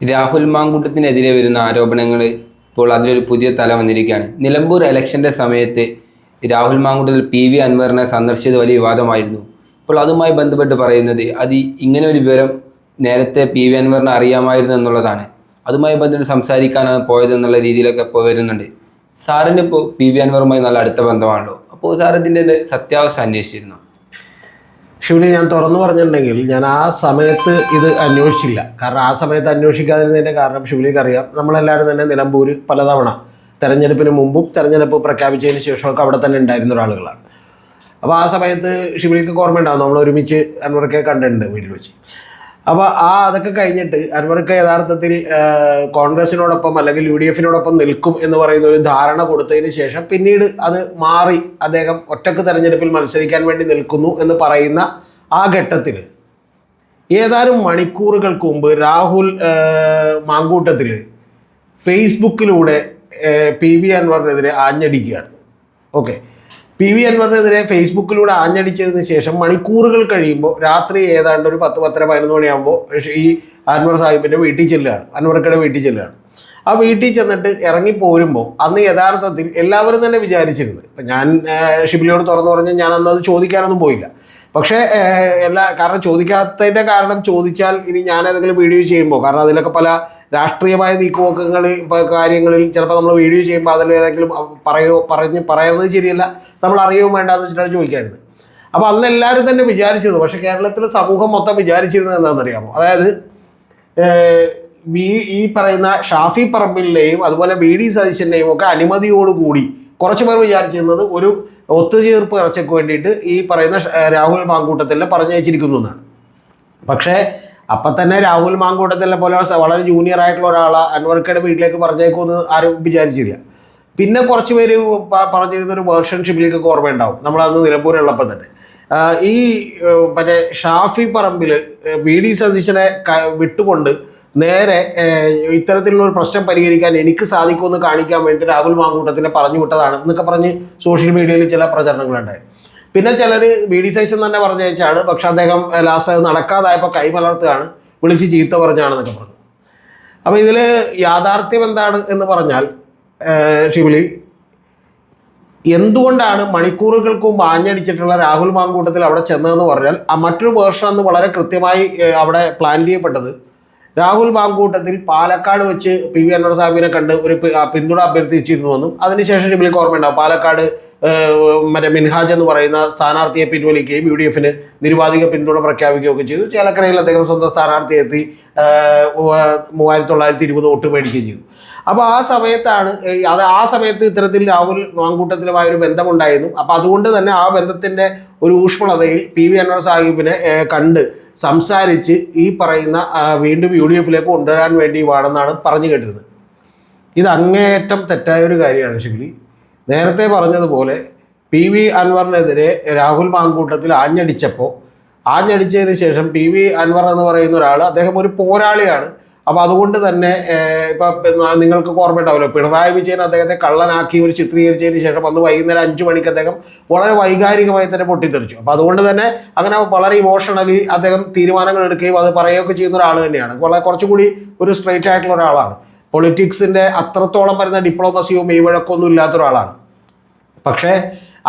രാഹുൽ മാങ്കൂട്ടത്തിനെതിരെ വരുന്ന ആരോപണങ്ങൾ ഇപ്പോൾ അതിലൊരു പുതിയ തല വന്നിരിക്കുകയാണ്. നിലമ്പൂർ ഇലക്ഷന്റെ സമയത്ത് രാഹുൽ മാങ്കൂട്ടത്തിൽ പി വി അൻവറിനെ സന്ദർശിച്ചത് വലിയ വിവാദമായിരുന്നു. ഇപ്പോൾ അതുമായി ബന്ധപ്പെട്ട് പറയുന്നത് അത് ഇങ്ങനെ ഒരു വിവരം നേരത്തെ പി വി അൻവറിനെ അറിയാമായിരുന്നു എന്നുള്ളതാണ്. അതുമായി ബന്ധപ്പെട്ട് സംസാരിക്കാനാണ് പോയതെന്നുള്ള രീതിയിലൊക്കെ ഇപ്പോൾ വരുന്നുണ്ട്. സാറിന് ഇപ്പോൾ പി വി അൻവറുമായി നല്ല അടുത്ത ബന്ധമാണല്ലോ. അപ്പോൾ സാർ ഇതിന്റെ സത്യാവസ്ഥ അന്വേഷിച്ചിരുന്നു? ശിവലി ഞാൻ തുറന്നു പറഞ്ഞിട്ടുണ്ടെങ്കിൽ ഞാൻ ആ സമയത്ത് ഇത് അന്വേഷിച്ചില്ല. കാരണം ആ സമയത്ത് അന്വേഷിക്കാതിരുന്നതിന്റെ കാരണം ശിവലിക്ക് അറിയാം. നമ്മളെല്ലാവരും തന്നെ നിലമ്പൂർ പലതവണ തെരഞ്ഞെടുപ്പിന് മുമ്പും തെരഞ്ഞെടുപ്പ് പ്രഖ്യാപിച്ചതിന് ശേഷമൊക്കെ അവിടെ തന്നെ ഉണ്ടായിരുന്ന ഒരാളുകളാണ്. അപ്പോൾ ആ സമയത്ത് ഷിബിലിക്ക് ഉണ്ടാകും നമ്മൾ ഒരുമിച്ച് അൻവറൊക്കെ കണ്ടിട്ടുണ്ട് വീട്ടിൽ വെച്ച്. അപ്പോൾ ആ അതൊക്കെ കഴിഞ്ഞിട്ട് അൻവർക്ക് യഥാർത്ഥത്തിൽ കോൺഗ്രസിനോടൊപ്പം അല്ലെങ്കിൽ യു ഡി എഫിനോടൊപ്പം നിൽക്കും എന്ന് പറയുന്ന ഒരു ധാരണ കൊടുത്തതിന് ശേഷം പിന്നീട് അത് മാറി അദ്ദേഹം ഒറ്റയ്ക്ക് തെരഞ്ഞെടുപ്പിൽ മത്സരിക്കാൻ വേണ്ടി നിൽക്കുന്നു എന്ന് പറയുന്ന ആ ഘട്ടത്തിൽ ഏതാനും മണിക്കൂറുകൾക്ക് മുമ്പ് രാഹുൽ മാങ്കൂട്ടത്തിൽ ഫേസ്ബുക്കിലൂടെ പി വി അൻവറിനെതിരെ ആഞ്ഞടിക്കുകയാണ്. ഓക്കെ. പി വി അൻവറിനെതിരെ ഫേസ്ബുക്കിലൂടെ ആഞ്ഞടിച്ചതിന് ശേഷം മണിക്കൂറുകൾ കഴിയുമ്പോൾ രാത്രി ഏതാണ്ട് ഒരു പത്ത് പത്തര പതിനൊന്ന് മണിയാകുമ്പോൾ ഈ അൻവർ സാഹിബിന്റെ വീട്ടിൽ ചെല്ലുകയാണ്. അൻവർക്കയുടെ വീട്ടിൽ ചെല്ലുകയാണ്. ആ വീട്ടിൽ ചെന്നിട്ട് ഇറങ്ങി പോരുമ്പോൾ അന്ന് യഥാർത്ഥത്തിൽ എല്ലാവരും തന്നെ വിചാരിച്ചിരുന്നത്. ഇപ്പം ഞാൻ ഷിബിലിയോട് തുറന്നു പറഞ്ഞാൽ ഞാൻ അന്ന് അത് ചോദിക്കാനൊന്നും പോയില്ല. പക്ഷേ എല്ലാ കാരണം ചോദിക്കാത്തതിന്റെ കാരണം ചോദിച്ചാൽ ഇനി ഞാൻ ഏതെങ്കിലും വീഡിയോ ചെയ്യുമ്പോൾ കാരണം അതിലൊക്കെ പല രാഷ്ട്രീയമായ നീക്കുപോക്കങ്ങൾ ഇപ്പോൾ കാര്യങ്ങളിൽ ചിലപ്പോൾ നമ്മൾ വീഡിയോ ചെയ്യുമ്പോൾ അതിൽ ഏതെങ്കിലും പറയോ പറഞ്ഞ് പറയുന്നത് ശരിയല്ല. നമ്മൾ അറിയുകയും വേണ്ടാന്ന് വെച്ചിട്ടാണ് ചോദിക്കാറുണ്ട് അപ്പോൾ അന്ന് എല്ലാവരും തന്നെ വിചാരിച്ചത് പക്ഷേ കേരളത്തിലെ സമൂഹം മൊത്തം വിചാരിച്ചിരുന്നത് എന്താണെന്നറിയാമോ? അതായത് ഈ പറയുന്ന ഷാഫി പറമ്പിലിന്റെയും അതുപോലെ വി ഡി സതീശന്റെയും ഒക്കെ അനുമതിയോടുകൂടി കുറച്ച് പേർ വിചാരിച്ചിരുന്നത് ഒരു ഒത്തുചേർപ്പ് ഇറച്ചയ്ക്ക് വേണ്ടിയിട്ട് ഈ പറയുന്ന രാഹുൽ മാങ്കൂട്ടത്തിൽ പറഞ്ഞയച്ചിരിക്കുന്നു എന്നാണ്. പക്ഷേ അപ്പം തന്നെ രാഹുൽ മാങ്കൂട്ടത്തിലെ പോലെ വളരെ ജൂനിയർ ആയിട്ടുള്ള ഒരാളെ. അൻവർക്കയുടെ വീട്ടിലേക്ക് പറഞ്ഞേക്കുമെന്ന് ആരും വിചാരിച്ചില്ല. പിന്നെ കുറച്ച് പേര് പറഞ്ഞിരുന്ന ഒരു വേർഷൻഷിപ്പിലേക്കൊക്കെ ഓർമ്മയുണ്ടാവും. നമ്മളന്ന് നിലമ്പൂരുള്ളപ്പം തന്നെ. ഈ മറ്റേ ഷാഫി പറമ്പിൽ വി ഡി സതീശനെ വിട്ടുകൊണ്ട് നേരെ ഇത്തരത്തിലുള്ള ഒരു പ്രശ്നം പരിഹരിക്കാൻ എനിക്ക് സാധിക്കുമെന്ന് കാണിക്കാൻ വേണ്ടി രാഹുൽ മാങ്കൂട്ടത്തിനെ പറഞ്ഞു വിട്ടതാണ് എന്നൊക്കെ പറഞ്ഞ് സോഷ്യൽ മീഡിയയിൽ ചില പ്രചരണങ്ങളുണ്ടായി. പിന്നെ ചിലർ വി ഡി സൈസ് തന്നെ പറഞ്ഞയച്ചാണ് പക്ഷെ അദ്ദേഹം ലാസ്റ്റ് അത് നടക്കാതായപ്പോൾ കൈമലർത്തുകയാണ് വിളിച്ച് ചീത്ത പറഞ്ഞാണെന്നൊക്കെ പറഞ്ഞു. അപ്പോൾ ഇതിൽ യാഥാർത്ഥ്യം എന്താണ് എന്ന് പറഞ്ഞാൽ ഷിബിലി എന്തുകൊണ്ടാണ് മണിക്കൂറുകൾക്ക് മുമ്പ് രാഹുൽ മാങ്കൂട്ടത്തിൽ അവിടെ ചെന്നതെന്ന് പറഞ്ഞാൽ ആ മറ്റൊരു വേർഷൻ അന്ന് വളരെ കൃത്യമായി അവിടെ പ്ലാൻ ചെയ്യപ്പെട്ടത്. രാഹുൽ മാങ്കൂട്ടത്തിൽ പാലക്കാട് വെച്ച് പി വി അൻവർ സാഹിബിനെ കണ്ട് ഒരു പിന്തുണ അഭ്യർത്ഥിച്ചിരുന്നുവെന്നും അതിനുശേഷം ഷിബിലിക്ക് ഓർമ്മയുണ്ടാവും പാലക്കാട് മറ്റേ മിൻഹാജ് എന്ന് പറയുന്ന സ്ഥാനാർത്ഥിയെ പിൻവലിക്കുകയും യു ഡി എഫിന് നിരുപാധിക പിന്തുണ പ്രഖ്യാപിക്കുകയൊക്കെ ചെയ്തു. ചേലക്കരയിൽ അദ്ദേഹം സ്വന്തം സ്ഥാനാർത്ഥിയെ എത്തി മൂവായിരത്തി തൊള്ളായിരത്തി ഇരുപത് വോട്ട് മേടിക്കുകയും ചെയ്തു. അപ്പോൾ ആ സമയത്താണ് അത് ആ സമയത്ത് ഇത്തരത്തിൽ രാഹുൽ മാങ്കൂട്ടത്തിലുമായ ഒരു ബന്ധമുണ്ടായിരുന്നു. അപ്പോൾ അതുകൊണ്ട് തന്നെ ആ ബന്ധത്തിന്റെ ഒരു ഊഷ്മളതയിൽ പി വി അൻവർ സാഹിബിനെ കണ്ട് സംസാരിച്ച് ഈ പറയുന്ന വീണ്ടും യു ഡി എഫിലേക്ക് കൊണ്ടുവരാൻ വേണ്ടി വേണമെന്നാണ് പറഞ്ഞു കേട്ടിരുന്നത്. ഇത് അങ്ങേയറ്റം തെറ്റായ ഒരു കാര്യമാണ് ഷിബിലി നേരത്തെ പറഞ്ഞതുപോലെ പി വി അൻവറിനെതിരെ രാഹുൽ മാങ്കൂട്ടത്തിൽ ആഞ്ഞടിച്ചപ്പോൾ ആഞ്ഞടിച്ചതിന് ശേഷം പി വി അൻവർ എന്ന് പറയുന്ന ഒരാൾ അദ്ദേഹം ഒരു പോരാളിയാണ്. അപ്പോൾ അതുകൊണ്ട് തന്നെ ഇപ്പം നിങ്ങൾക്ക് ഓർമ്മ ഉണ്ടാവുമല്ലോ പിണറായി വിജയൻ അദ്ദേഹത്തെ കള്ളനാക്കി ഒരു ചിത്രീകരിച്ചതിന് ശേഷം അന്ന് വൈകുന്നേരം അഞ്ച് മണിക്ക് അദ്ദേഹം വളരെ വൈകാരികമായി തന്നെ പൊട്ടിത്തെറിച്ചു. അപ്പോൾ അതുകൊണ്ട് തന്നെ അങ്ങനെ വളരെ ഇമോഷണലി അദ്ദേഹം തീരുമാനങ്ങൾ എടുക്കുകയും അത് പറയുകയൊക്കെ ചെയ്യുന്ന ഒരാൾ തന്നെയാണ്. വളരെ കുറച്ചുകൂടി ഒരു സ്ട്രെയിറ്റ് ആയിട്ടുള്ള ഒരാളാണ്. പൊളിറ്റിക്സിന്റെ അത്രത്തോളം വരുന്ന ഡിപ്ലോമസിയോ മെയ്വഴക്കമൊന്നും ഇല്ലാത്ത ഒരാളാണ്. പക്ഷേ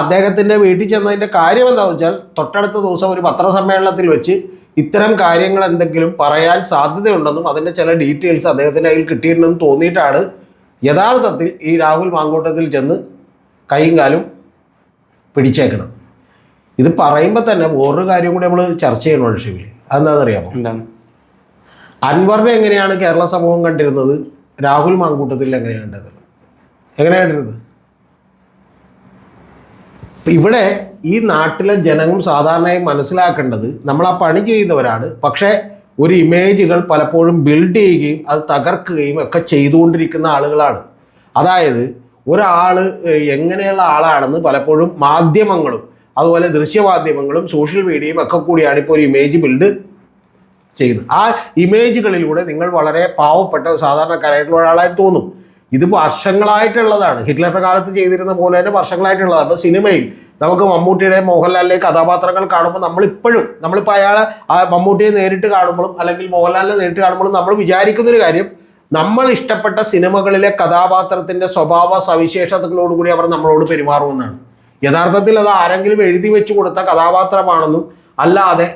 അദ്ദേഹത്തിന്റെ വീട്ടിൽ ചെന്നതിന്റെ കാര്യം എന്താണെന്ന് വെച്ചാൽ തൊട്ടടുത്ത ദിവസം ഒരു പത്രസമ്മേളനത്തിൽ വെച്ച് ഇത്തരം കാര്യങ്ങൾ എന്തെങ്കിലും പറയാൻ സാധ്യതയുണ്ടെന്നും അതിന്റെ ചില ഡീറ്റെയിൽസ് അദ്ദേഹത്തിന്റെ കയ്യിൽ കിട്ടിയിട്ടുണ്ടെന്ന് തോന്നിയിട്ടാണ് യഥാർത്ഥത്തിൽ ഈ രാഹുൽ മാങ്കോട്ടത്തിൽ ചെന്ന് കൈയും കാലും പിടിച്ചേക്കണത്. ഇത് പറയുമ്പോൾ തന്നെ വേറൊരു കാര്യം കൂടി നമ്മൾ ചർച്ച ചെയ്യണോ ഷിവിൽ അതെന്താണെന്നറിയാമോ? അൻവറിനെ എങ്ങനെയാണ് കേരള സമൂഹം കണ്ടിരുന്നത്? രാഹുൽ മാങ്കൂട്ടത്തിൽ എങ്ങനെയാണ് കണ്ടത്? എങ്ങനെയാണ് കണ്ടിരുന്നത് ഇപ്പം ഇവിടെ ഈ നാട്ടിലെ ജനങ്ങൾ സാധാരണയായി മനസ്സിലാക്കേണ്ടത് നമ്മൾ ആ പണി ചെയ്യുന്നവരാണ്. പക്ഷേ ഒരു ഇമേജുകൾ പലപ്പോഴും ബിൽഡ് ചെയ്യുകയും അത് തകർക്കുകയും ഒക്കെ ചെയ്തുകൊണ്ടിരിക്കുന്ന ആളുകളാണ്. അതായത് ഒരാൾ എങ്ങനെയുള്ള ആളാണെന്ന് പലപ്പോഴും മാധ്യമങ്ങളും അതുപോലെ ദൃശ്യമാധ്യമങ്ങളും സോഷ്യൽ മീഡിയയും ഒക്കെ കൂടിയാണ് ഇപ്പോൾ ഒരു ഇമേജ് ബിൽഡ് ചെയ്യുന്നത് ആ ഇമേജുകളിലൂടെ നിങ്ങൾ വളരെ പാവപ്പെട്ട സാധാരണക്കാരായിട്ടുള്ള ഒരാളായി തോന്നും. ഇത് വർഷങ്ങളായിട്ടുള്ളതാണ്. ഹിറ്റ്ലറുടെ കാലത്ത് ചെയ്തിരുന്ന പോലെ തന്നെ വർഷങ്ങളായിട്ടുള്ളതാണ്. അപ്പോൾ സിനിമയിൽ നമുക്ക് മമ്മൂട്ടിയുടെ മോഹൻലാലിലെ കഥാപാത്രങ്ങൾ കാണുമ്പോൾ നമ്മളിപ്പോഴും നമ്മളിപ്പോൾ അയാളെ ആ മമ്മൂട്ടിയെ നേരിട്ട് കാണുമ്പോഴും അല്ലെങ്കിൽ മോഹൻലാലിനെ നേരിട്ട് കാണുമ്പോഴും നമ്മൾ വിചാരിക്കുന്നൊരു കാര്യം നമ്മൾ ഇഷ്ടപ്പെട്ട സിനിമകളിലെ കഥാപാത്രത്തിന്റെ സ്വഭാവ സവിശേഷതകളോടുകൂടി അവർ നമ്മളോട് പെരുമാറുമെന്നാണ്. യഥാർത്ഥത്തിൽ അത് ആരെങ്കിലും എഴുതി വെച്ച് കൊടുത്ത കഥാപാത്രമാണെന്നും അല്ലാതെ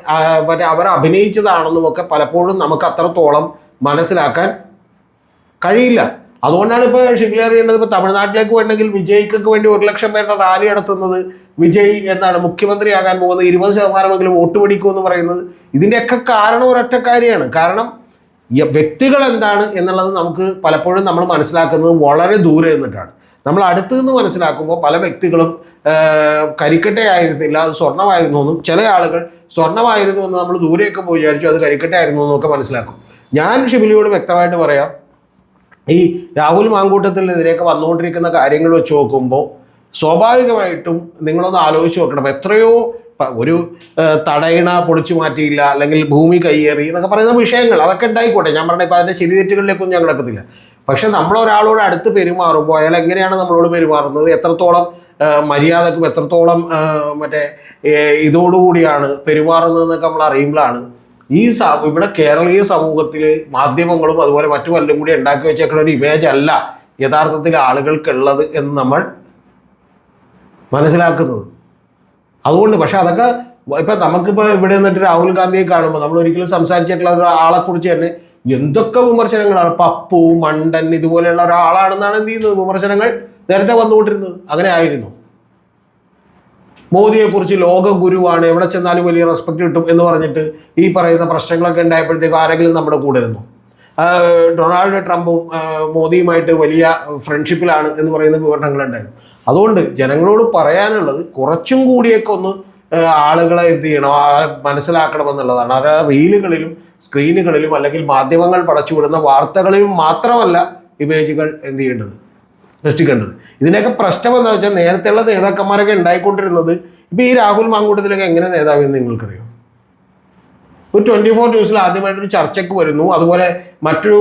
അവർ അഭിനയിച്ചതാണെന്നും ഒക്കെ പലപ്പോഴും നമുക്ക് അത്രത്തോളം മനസ്സിലാക്കാൻ കഴിയില്ല. അതുകൊണ്ടാണ് ഇപ്പോൾ ഷിഗ്ലി അറിയേണ്ടത് ഇപ്പോൾ തമിഴ്നാട്ടിലേക്ക് വേണമെങ്കിൽ വിജയ്ക്കൊക്കെ വേണ്ടി ഒരു ലക്ഷം പേരുടെ റാലി നടത്തുന്നത് വിജയ് എന്താണ് മുഖ്യമന്ത്രിയാകാൻ പോകുന്നത് ഇരുപത് ശതമാനമെങ്കിലും വോട്ട് പിടിക്കും എന്ന് പറയുന്നത് ഇതിന്റെയൊക്കെ കാരണം ഒരൊറ്റ കാര്യമാണ്. കാരണം വ്യക്തികൾ എന്താണ് എന്നുള്ളത് നമുക്ക് പലപ്പോഴും നമ്മൾ മനസ്സിലാക്കുന്നത് വളരെ ദൂരെ നിന്നിട്ടാണ്. നമ്മൾ അടുത്ത് നിന്ന് മനസ്സിലാക്കുമ്പോൾ പല വ്യക്തികളും കരിക്കട്ടയായിരുന്നില്ല അത് സ്വർണമായിരുന്നു എന്നും ചില ആളുകൾ സ്വർണമായിരുന്നു എന്ന് നമ്മൾ ദൂരെയൊക്കെ പോയി വിചാരിച്ചു അത് കരിക്കട്ടായിരുന്നു എന്നൊക്കെ മനസ്സിലാക്കും. ഞാൻ ഷിബിലിയോട് വ്യക്തമായിട്ട് പറയാം ഈ രാഹുൽ മാങ്കൂട്ടത്തിനെതിരെയൊക്കെ വന്നുകൊണ്ടിരിക്കുന്ന കാര്യങ്ങൾ വെച്ച് നോക്കുമ്പോൾ സ്വാഭാവികമായിട്ടും നിങ്ങളൊന്ന് ആലോചിച്ച് നോക്കണം. എത്രയോ ഒരു തടയണ പൊളിച്ചു മാറ്റിയില്ല അല്ലെങ്കിൽ ഭൂമി കയ്യേറി എന്നൊക്കെ പറയുന്ന വിഷയങ്ങൾ അതൊക്കെ ഉണ്ടായിക്കോട്ടെ. ഞാൻ പറഞ്ഞ ഇപ്പോൾ അതിന്റെ ശരി തെറ്റുകളിലേക്കൊന്നും ഞാൻ കിടക്കത്തില്ല. പക്ഷെ നമ്മളൊരാളോട് അടുത്ത് പെരുമാറുമ്പോൾ അയാൾ എങ്ങനെയാണ് നമ്മളോട് പെരുമാറുന്നത്? എത്രത്തോളം മര്യാദക്കും എത്രത്തോളം മറ്റേ ഇതോടുകൂടിയാണ് പെരുമാറുന്നതെന്നൊക്കെ നമ്മൾ അറിയുമ്പോഴാണ് ഈ ഇവിടെ കേരളീയ സമൂഹത്തിൽ മാധ്യമങ്ങളും അതുപോലെ മറ്റു പലരും കൂടി ഉണ്ടാക്കി വെച്ചേക്കുന്ന ഒരു ഇമേജ് അല്ല യഥാർത്ഥത്തിൽ ആളുകൾക്കുള്ളത് എന്ന് നമ്മൾ മനസ്സിലാക്കുന്നത്. അതുകൊണ്ട് പക്ഷെ അതൊക്കെ ഇപ്പം നമുക്കിപ്പോൾ ഇവിടെ നിന്നിട്ട് രാഹുൽ ഗാന്ധിയെ കാണുമ്പോൾ നമ്മൾ ഒരിക്കലും സംസാരിച്ചിട്ടുള്ള ഒരാളെ കുറിച്ച് തന്നെ എന്തൊക്കെ വിമർശനങ്ങളാണ്? പപ്പു മണ്ടൻ ഇതുപോലെയുള്ള ഒരാളാണെന്നാണ് എന്ത് ചെയ്യുന്നത് വിമർശനങ്ങൾ? നേരത്തെ വന്നുകൊണ്ടിരുന്നത് അങ്ങനെ ആയിരുന്നു. മോദിയെക്കുറിച്ച് ലോക ഗുരുവാണ് എവിടെ ചെന്നാലും വലിയ റെസ്പെക്ട് കിട്ടും എന്ന് പറഞ്ഞിട്ട് ഈ പറയുന്ന പ്രശ്നങ്ങളൊക്കെ ഉണ്ടായപ്പോഴത്തേക്കും ആരെങ്കിലും നമ്മുടെ കൂടെ ആഹ് ഡൊണാൾഡ് ട്രംപും മോദിയുമായിട്ട് വലിയ ഫ്രണ്ട്ഷിപ്പിലാണ് എന്ന് പറയുന്ന വിവരണങ്ങളുണ്ടായിരുന്നു അതുകൊണ്ട് ജനങ്ങളോട് പറയാനുള്ളത് കുറച്ചും കൂടിയൊക്കെ ഒന്ന് ആളുകളെ എന്ത് ചെയ്യണം മനസ്സിലാക്കണമെന്നുള്ളതാണ് അത് റീലുകളിലും സ്ക്രീനുകളിലും അല്ലെങ്കിൽ മാധ്യമങ്ങൾ പടച്ചുവിടുന്ന വാർത്തകളിലും മാത്രമല്ല ഇമേജുകൾ എന്ത് ചെയ്യേണ്ടത്? സൃഷ്ടിക്കേണ്ടത്. ഇതിനൊക്കെ പ്രശ്നം എന്താ വെച്ചാൽ നേരത്തെയുള്ള നേതാക്കന്മാരൊക്കെ ഉണ്ടായിക്കൊണ്ടിരുന്നത് ഇപ്പൊ ഈ രാഹുൽ മാങ്കൂട്ടത്തിലൊക്കെ എങ്ങനെ നേതാവെന്ന് നിങ്ങൾക്കറിയാം? ഒരു ട്വന്റി ഫോർ ന്യൂസിൽ ആദ്യമായിട്ടൊരു ചർച്ചയ്ക്ക് വരുന്നു. അതുപോലെ മറ്റൊരു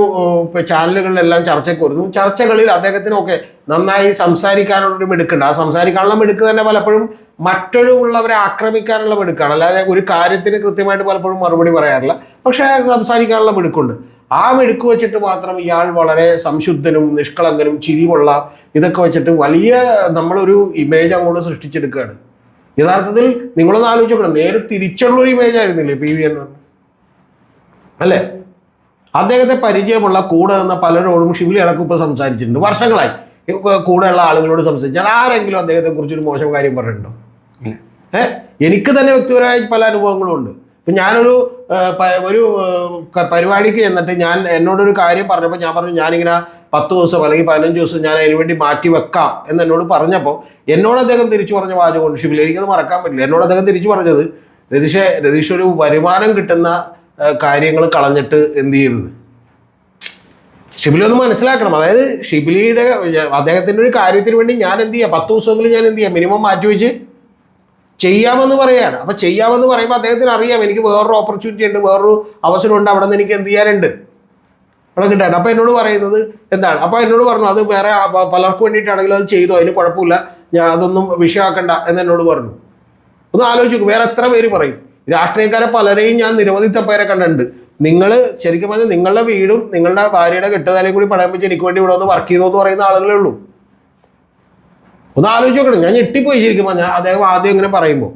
ചാനലുകളിലെല്ലാം ചർച്ചയ്ക്ക് വരുന്നു. ചർച്ചകളിൽ അദ്ദേഹത്തിനൊക്കെ നന്നായി സംസാരിക്കാനുള്ളൊരു മിടുക്കുണ്ട്. ആ സംസാരിക്കാനുള്ള മിടുക്ക് തന്നെ പലപ്പോഴും മറ്റൊരു ഉള്ളവരെ ആക്രമിക്കാനുള്ള മിടുക്കാണ്. അല്ലാതെ ഒരു കാര്യത്തിന് കൃത്യമായിട്ട് പലപ്പോഴും മറുപടി പറയാറില്ല. പക്ഷേ സംസാരിക്കാനുള്ള മിടുക്കുണ്ട്. ആ മെടുക്ക് വെച്ചിട്ട് മാത്രം ഇയാൾ വളരെ സംശുദ്ധനും നിഷ്കളങ്കനും ചിരി കൊള്ളാം ഇതൊക്കെ വെച്ചിട്ട് വലിയ നമ്മളൊരു ഇമേജ് അങ്ങോട്ട് സൃഷ്ടിച്ചെടുക്കുകയാണ്. യഥാർത്ഥത്തിൽ നിങ്ങളൊന്ന് ആലോചിച്ച് നോക്കണം നേരെ തിരിച്ചുള്ള ഒരു ഇമേജ് ആയിരുന്നില്ലേ പി വി എന്ന് പറഞ്ഞത് അല്ലേ? അദ്ദേഹത്തെ പരിചയമുള്ള കൂടെ നിന്ന പലരോടും ഷിബിലി ഇളക്കിപ്പോൾ സംസാരിച്ചിട്ടുണ്ട്. വർഷങ്ങളായി. കൂടെയുള്ള ആളുകളോട് സംസാരിച്ചാൽ ആരെങ്കിലും അദ്ദേഹത്തെ കുറിച്ച് ഒരു മോശം കാര്യം പറഞ്ഞിട്ടുണ്ടോ? ഏഹ് എനിക്ക് തന്നെ വ്യക്തിപരമായ പല അനുഭവങ്ങളും ഉണ്ട്. ഇപ്പം ഞാനൊരു ഒരു പരിപാടിക്ക് ചെന്നിട്ട് ഞാൻ എന്നോടൊരു കാര്യം പറഞ്ഞപ്പോൾ ഞാൻ പറഞ്ഞു ഞാനിങ്ങനെ പത്ത് ദിവസം അല്ലെങ്കിൽ പതിനഞ്ച് ദിവസം ഞാൻ അതിന് വേണ്ടി മാറ്റി വെക്കാം എന്ന് എന്നോട് പറഞ്ഞപ്പോൾ എന്നോട് അദ്ദേഹം തിരിച്ചു പറഞ്ഞ വാചകമുണ്ട് ഷിബിൽ എനിക്കത് മറക്കാൻ പറ്റില്ല. എന്നോട് അദ്ദേഹം തിരിച്ചു പറഞ്ഞത് രതീഷെ രതീഷ് ഒരു വരുമാനം കിട്ടുന്ന കാര്യങ്ങൾ കളഞ്ഞിട്ട് എന്ത് ചെയ്യരുത്? ഷിബിലി ഒന്ന് മനസ്സിലാക്കണം. അതായത് ഷിബിലിയുടെ അദ്ദേഹത്തിന്റെ ഒരു കാര്യത്തിന് വേണ്ടി ഞാൻ എന്ത് ചെയ്യാം? പത്ത് ദിവസമെങ്കിലും ഞാൻ എന്ത് ചെയ്യാം? മിനിമം മാറ്റി വെച്ച് ചെയ്യാമെന്ന് പറയാണ്. അപ്പൊ ചെയ്യാമെന്ന് പറയുമ്പോൾ അദ്ദേഹത്തിന് അറിയാം എനിക്ക് വേറൊരു ഓപ്പർച്യൂണിറ്റി ഉണ്ട് വേറൊരു അവസരമുണ്ട് അവിടെ നിന്ന് എനിക്ക് എന്ത് ചെയ്യാനുണ്ട്. അവിടെ കിട്ടാൻ അപ്പോൾ എന്നോട് പറയുന്നത് എന്താണ്? അപ്പോൾ എന്നോട് പറഞ്ഞു അത് വേറെ പലർക്കും വേണ്ടിയിട്ടാണെങ്കിലും അത് ചെയ്തോ? അതിന് കുഴപ്പമില്ല. ഞാൻ അതൊന്നും വിഷയമാക്കണ്ട. എന്ന് എന്നോട് പറഞ്ഞു. ഒന്ന് ആലോചിക്കും വേറെ എത്ര പേര് പറയും? രാഷ്ട്രീയക്കാരെ പലരെയും ഞാൻ നിരവധി പേരെ കണ്ടിട്ടുണ്ട്. നിങ്ങൾ ശരിക്കും പറഞ്ഞാൽ നിങ്ങളുടെ വീടും നിങ്ങളുടെ ഭാര്യയുടെ കെട്ടുതലയും കൂടി വെച്ച് എനിക്ക് വേണ്ടി ഇവിടെ ഒന്ന് വർക്ക് ചെയ്തു എന്ന് പറയുന്ന ആളുകളേ ഉള്ളൂ. ഒന്ന് ആലോചിച്ച് നോക്കണം ഞാൻ ഞെട്ടിപ്പോയി ശരിക്കും ഞാൻ അദ്ദേഹം ആദ്യം ഇങ്ങനെ പറയുമ്പോൾ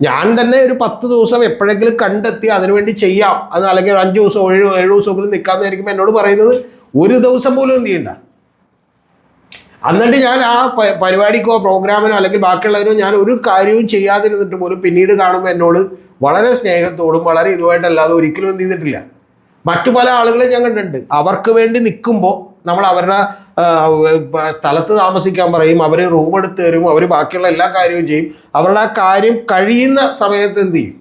ഞാൻ തന്നെ ഒരു പത്ത് ദിവസം എപ്പോഴെങ്കിലും കണ്ടെത്തി അതിനുവേണ്ടി ചെയ്യാം. അത് അല്ലെങ്കിൽ ഒരു അഞ്ച് ദിവസം ഏഴ് ഏഴ് ദിവസമെങ്കിലും നിൽക്കാമെന്നായിരിക്കും എന്നോട് പറയുന്നത് ഒരു ദിവസം പോലും എന്ത് ചെയ്യണ്ട. എന്നിട്ട് ഞാൻ ആ പരിപാടിക്കോ പ്രോഗ്രാമിനോ അല്ലെങ്കിൽ ബാക്കിയുള്ളതിനോ ഞാൻ ഒരു കാര്യവും ചെയ്യാതിരുന്നിട്ട് പോലും പിന്നീട് കാണുമ്പോൾ എന്നോട് വളരെ സ്നേഹത്തോടും വളരെ ഇതുമായിട്ടല്ലാതെ ഒരിക്കലും എന്ത് ചെയ്തിട്ടില്ല. മറ്റു പല ആളുകളെ ഞാൻ കണ്ടിട്ടുണ്ട്. അവർക്ക് വേണ്ടി നിൽക്കുമ്പോൾ നമ്മൾ അവരുടെ സ്ഥലത്ത് താമസിക്കാൻ പറയും അവർ റൂം എടുത്ത് തരും അവർ ബാക്കിയുള്ള എല്ലാ കാര്യവും ചെയ്യും. അവരുടെ ആ കാര്യം കഴിയുന്ന സമയത്ത് എന്ത് ചെയ്യും?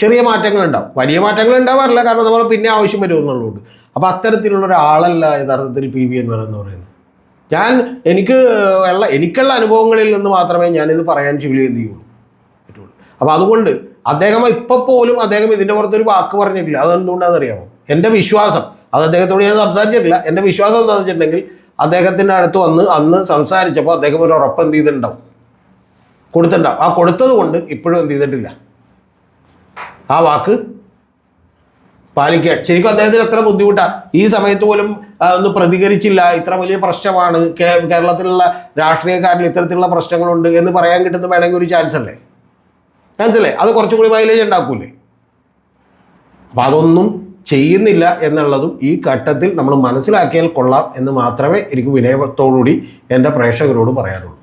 ചെറിയ മാറ്റങ്ങൾ ഉണ്ടാവും. വലിയ മാറ്റങ്ങൾ ഉണ്ടാവാറില്ല കാരണം നമ്മൾ പിന്നെ ആവശ്യം വരും എന്നുള്ളതുകൊണ്ട്. അപ്പോൾ അത്തരത്തിലുള്ള ഒരാളല്ല യഥാർത്ഥത്തിൽ പി വി എൻവർ എന്ന് പറയുന്നത്. ഞാൻ എനിക്ക് ഉള്ള എനിക്കുള്ള അനുഭവങ്ങളിൽ നിന്ന് മാത്രമേ ഞാനിത് പറയാൻ ശിവലി എന്ത് ചെയ്യുള്ളൂ പറ്റുള്ളൂ അപ്പോൾ അതുകൊണ്ട് അദ്ദേഹം ഇപ്പോൾ പോലും അദ്ദേഹം ഇതിന്റെ പുറത്തൊരു വാക്ക് പറഞ്ഞിട്ടില്ല. അതെന്തുകൊണ്ടാണെന്ന് അറിയാമോ എന്റെ വിശ്വാസം. അത് അദ്ദേഹത്തോട് ഞാൻ സംസാരിച്ചിട്ടില്ല. എന്റെ വിശ്വാസം എന്താണെന്ന് വെച്ചിട്ടുണ്ടെങ്കിൽ അദ്ദേഹത്തിന്റെ അടുത്ത് വന്ന് അന്ന് സംസാരിച്ചപ്പോൾ അദ്ദേഹം ഒരു ഉറപ്പ് എന്ത് ചെയ്തിട്ടുണ്ടാവും? കൊടുത്തിട്ടുണ്ടാവും. ആ കൊടുത്തത് കൊണ്ട് ഇപ്പോഴും എന്ത് ചെയ്തിട്ടില്ല. ആ വാക്ക് പാലിക്കാൻ ശരിക്കും അദ്ദേഹത്തിന് എത്ര ബുദ്ധിമുട്ടാണ് ഈ സമയത്ത് പോലും ഒന്ന് പ്രതികരിച്ചില്ല. ഇത്ര വലിയ പ്രശ്നമാണ്. കേരളത്തിലുള്ള രാഷ്ട്രീയക്കാരിൽ ഇത്തരത്തിലുള്ള പ്രശ്നങ്ങളുണ്ട് എന്ന് പറയാൻ കിട്ടുന്ന വേണമെങ്കിൽ ഒരു ചാൻസ് അല്ലേ? ചാൻസ് അല്ലേ? അത് കുറച്ചുകൂടി മൈലേജ് ഉണ്ടാക്കൂലേ? അപ്പം അതൊന്നും ചെയ്യുന്നില്ല എന്നുള്ളതും ഈ ഘട്ടത്തിൽ നമ്മൾ മനസ്സിലാക്കിയാൽ കൊള്ളാം എന്ന് മാത്രമേ എനിക്ക് വിനയത്തോടുകൂടി എന്റെ പ്രേക്ഷകരോട് പറയാനുള്ളൂ.